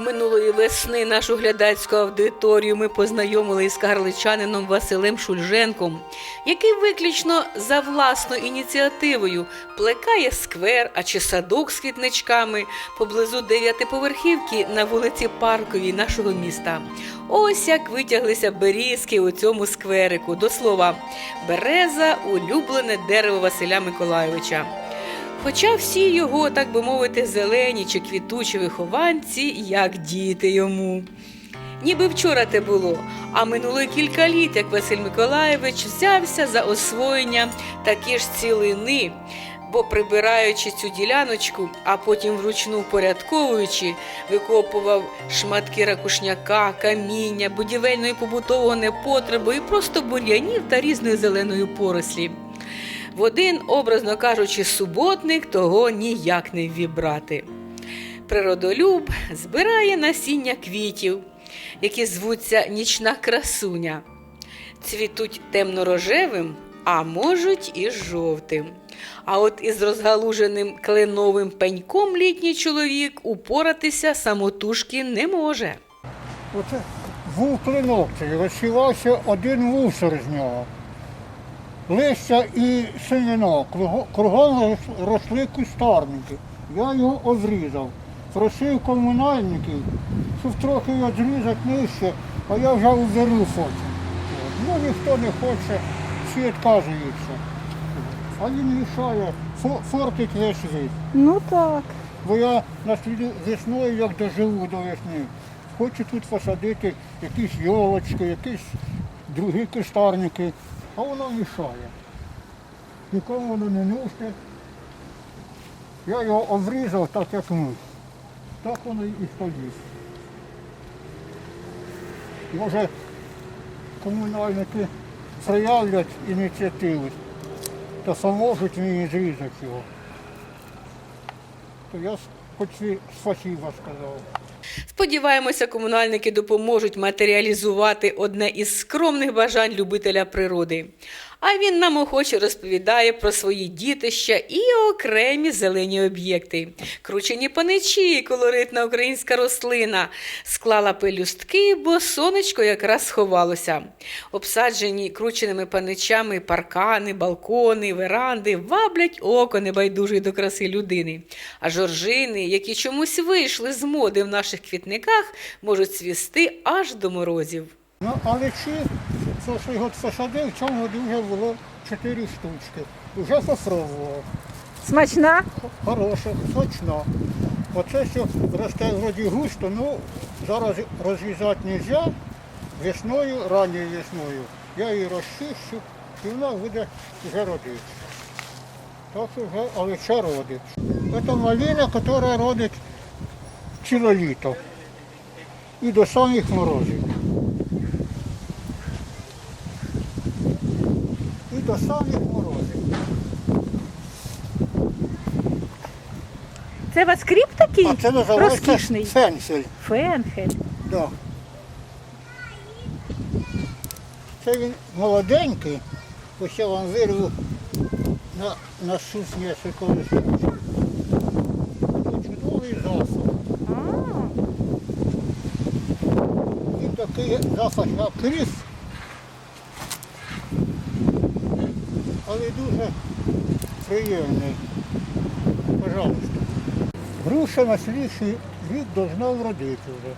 Минулої весни нашу глядацьку аудиторію ми познайомили із карличанином Василем Шульженком, який виключно за власною ініціативою плекає сквер, а чи садок з квітничками поблизу дев'ятиповерхівки на вулиці Парковій нашого міста. Ось як витяглися берізки у цьому скверику. До слова, береза улюблене дерево Василя Миколайовича. Хоча всі його, так би мовити, зелені чи квітучі вихованці, як діти йому. Ніби вчора те було, а минуло кілька літ, як Василь Миколайович взявся за освоєння такі ж цілини, бо прибираючи цю діляночку, а потім вручну впорядковуючи, викопував шматки ракушняка, каміння, будівельної побутового непотребу і просто бур'янів та різної зеленої порослі. В один, образно кажучи, суботник того ніяк не ввібрати. Природолюб збирає насіння квітів, які звуться нічна красуня. Цвітуть темно-рожевим, а можуть і жовтим. А от із розгалуженим кленовим пеньком літній чоловік упоратися самотужки не може. Оце був клинок розсівався один вусор з нього. Листя і семена, кругом росли кустарники. Я його обрізав. Просив комунальників, щоб трохи його зрізати нижче, а я вже уберу фото. Ну ніхто не хоче, всі відказуються. А він мішає, фортить весь вид. Ну так. Бо я на сліду весною, як доживу до весни, хочу тут посадити якісь йолочки, якісь другі кустарники, а воно мішає. Нікому воно не нужне. Я його обрізав так, як ми. Так воно і стоїть. Може, комунальники проявлять ініціативу, то поможуть мені зрізати його то я хоч і спасибо сказав. Сподіваємося, комунальники допоможуть матеріалізувати одне із скромних бажань любителя природи. А він нам охоче розповідає про свої дітища і окремі зелені об'єкти. Кручені паничі, колоритна українська рослина, склала пелюстки, бо сонечко якраз сховалося. Обсаджені крученими паничами паркани, балкони, веранди ваблять око небайдужої до краси людини. А жоржини, які чомусь вийшли з моди в наших квітниках, можуть цвісти аж до морозів. Ну, але чи, то, що його посадив, в цьому году вже було чотири штучки. Вже попробував. Смачна? Хороше, смачно. Оце що росте вроді густо, ну зараз розрізати не можна. Весною, ранньою весною. Я її розчищу і вона буде вже родити. Так що вже олеча родить. Це малина, яка родить ціле літо. І до самих морозів. І до самих. Це у вас кріп такий А це називається розкішний? фенсель. Фенхель. Да. Це він молоденький, ось я вам вирву на, на сусні секунду. Чудовий запах. А, Він такий запах як кріс, але дуже приємний. Пожалуйста. Груша на слідчий рік должна вродити вже.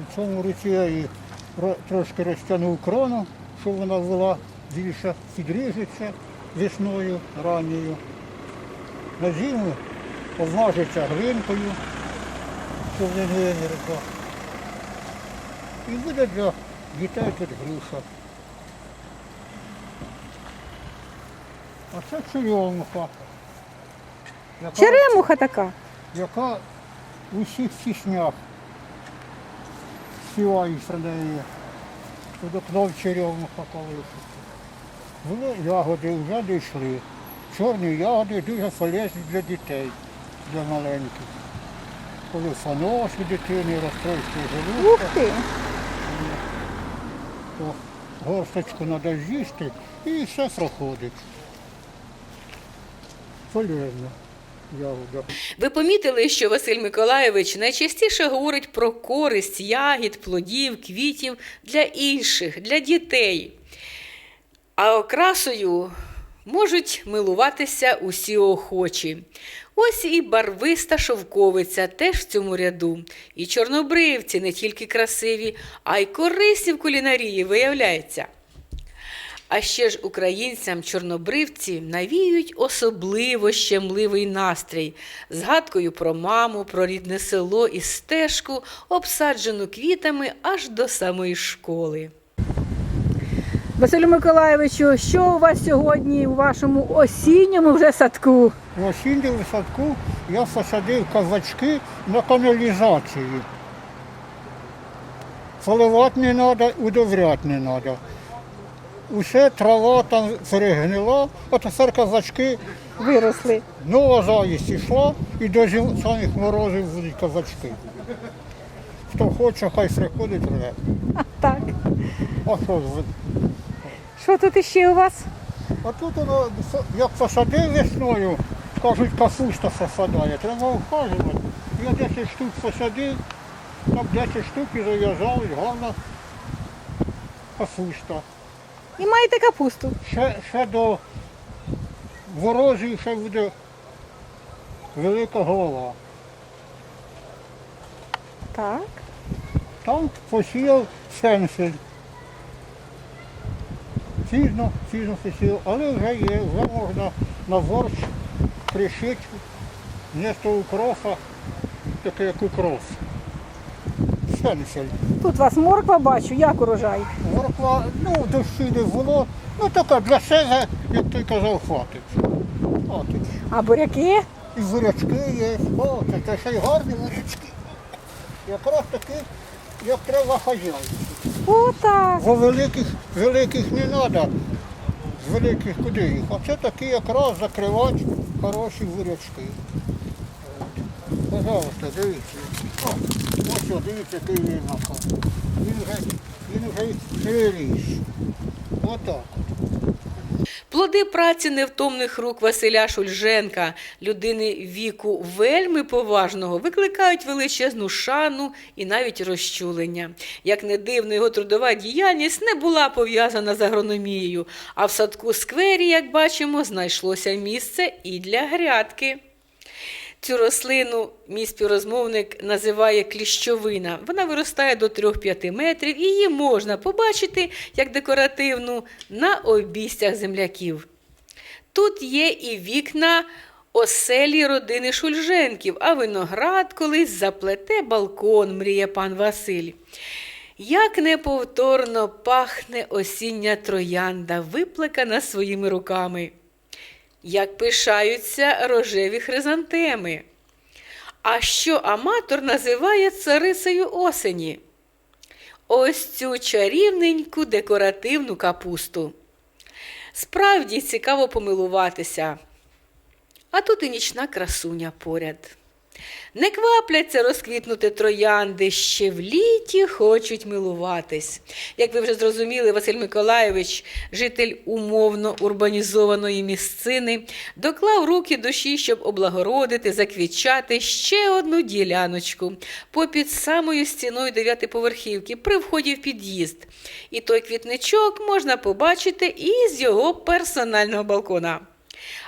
У цьому році я її трошки розтягнув крону, щоб вона була більше підріжеться весною ранньою. На зиму обмажеться глинкою, щоб не вимірзла. І буде для дітей тут груша. А це черемуха. яка- черемуха така. яка у всіх піснях співають про неї. Подокнув черемуха колись. Були ягоди, вже дійшли. Чорні ягоди дуже полезні для дітей, для маленьких. Коли фанош у дитини, розстройство Ух желудка, ти! то горсточку треба з'їсти і все проходить. Полезно. ягода. Ви помітили, що Василь Миколайович найчастіше говорить про користь ягід, плодів, квітів для інших, для дітей. А окрасою можуть милуватися усі охочі. Ось і барвиста шовковиця теж в цьому ряду. І чорнобривці не тільки красиві, а й корисні в кулінарії, виявляється. А ще ж українцям чорнобривці навіюють особливо щемливий настрій, згадкою про маму, про рідне село і стежку, обсаджену квітами аж до самої школи. Василю Миколайовичу, що у вас сьогодні у вашому осінньому вже садку? В осінньому садку я посадив казачки на каналізації. Поливати не треба, удобряти не треба. Усе трава там перегнила, а тепер казачки, Виросли. нова заїзд йшла і до самих морозів будуть казачки. Хто хоче, хай приходить рве. А, так. А що ж ви? Що тут іще у вас? А тут воно, як посадив весною, кажуть, капуста посадає, треба ухажувати. Я 10 штук посадив, там 10 штук і зав'язали, гарна капуста. І маєте капусту. Ще, ще до ворожі ще буде велика голова. Так. Там посіяв сенсель. Пізно, пізно посіяв, але вже є, вже можна на борщ пришити місто укроса, таке як укрос. Сенсель. Тут у вас морква бачу, як урожай. Морква, ну, дощі не було, ну така для себе, як той казав, хватить. Хватить. А буряки? І бурячки є, о, це, це ще й гарні бурячки. Якраз такі, як треба хазяїн. О, так. Бо великих, великих не треба. З великих куди їх? А це такі якраз закривати хороші бурячки. От. Пожалуйста, дивіться. О, ось о, дивіться, який він напав. Він вже, Плоди праці невтомних рук Василя Шульженка, людини віку вельми поважного, викликають величезну шану і навіть розчулення. Як не дивно, його трудова діяльність не була пов'язана з агрономією, а в садку сквері, як бачимо, знайшлося місце і для грядки. Цю рослину мій співрозмовник називає кліщовина. Вона виростає до 3-5 метрів і її можна побачити як декоративну на обійстях земляків. Тут є і вікна оселі родини Шульженків, а виноград колись заплете балкон, мріє пан Василь. Як неповторно пахне осіння троянда, виплекана своїми руками як пишаються рожеві хризантеми. А що аматор називає царицею осені? Ось цю чарівненьку декоративну капусту. Справді цікаво помилуватися. А тут і нічна красуня поряд. Не квапляться розквітнути троянди, ще в літі хочуть милуватись. Як ви вже зрозуміли, Василь Миколайович, житель умовно урбанізованої місцини, доклав руки душі, щоб облагородити, заквітчати ще одну діляночку попід самою стіною дев'ятиповерхівки при вході в під'їзд. І той квітничок можна побачити із його персонального балкона.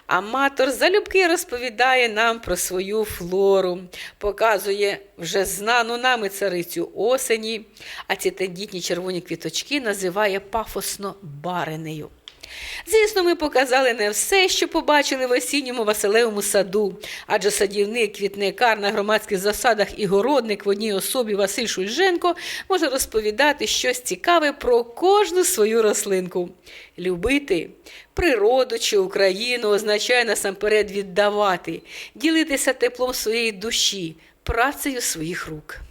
Аматор залюбки розповідає нам про свою флору, показує вже знану нами царицю осені, а ці тендітні червоні квіточки називає пафосно баринею. Звісно, ми показали не все, що побачили в осінньому Василевому саду, адже садівник, квітникар на громадських засадах і городник в одній особі Василь Шульженко може розповідати щось цікаве про кожну свою рослинку. Любити природу чи Україну означає насамперед віддавати, ділитися теплом своєї душі, працею своїх рук.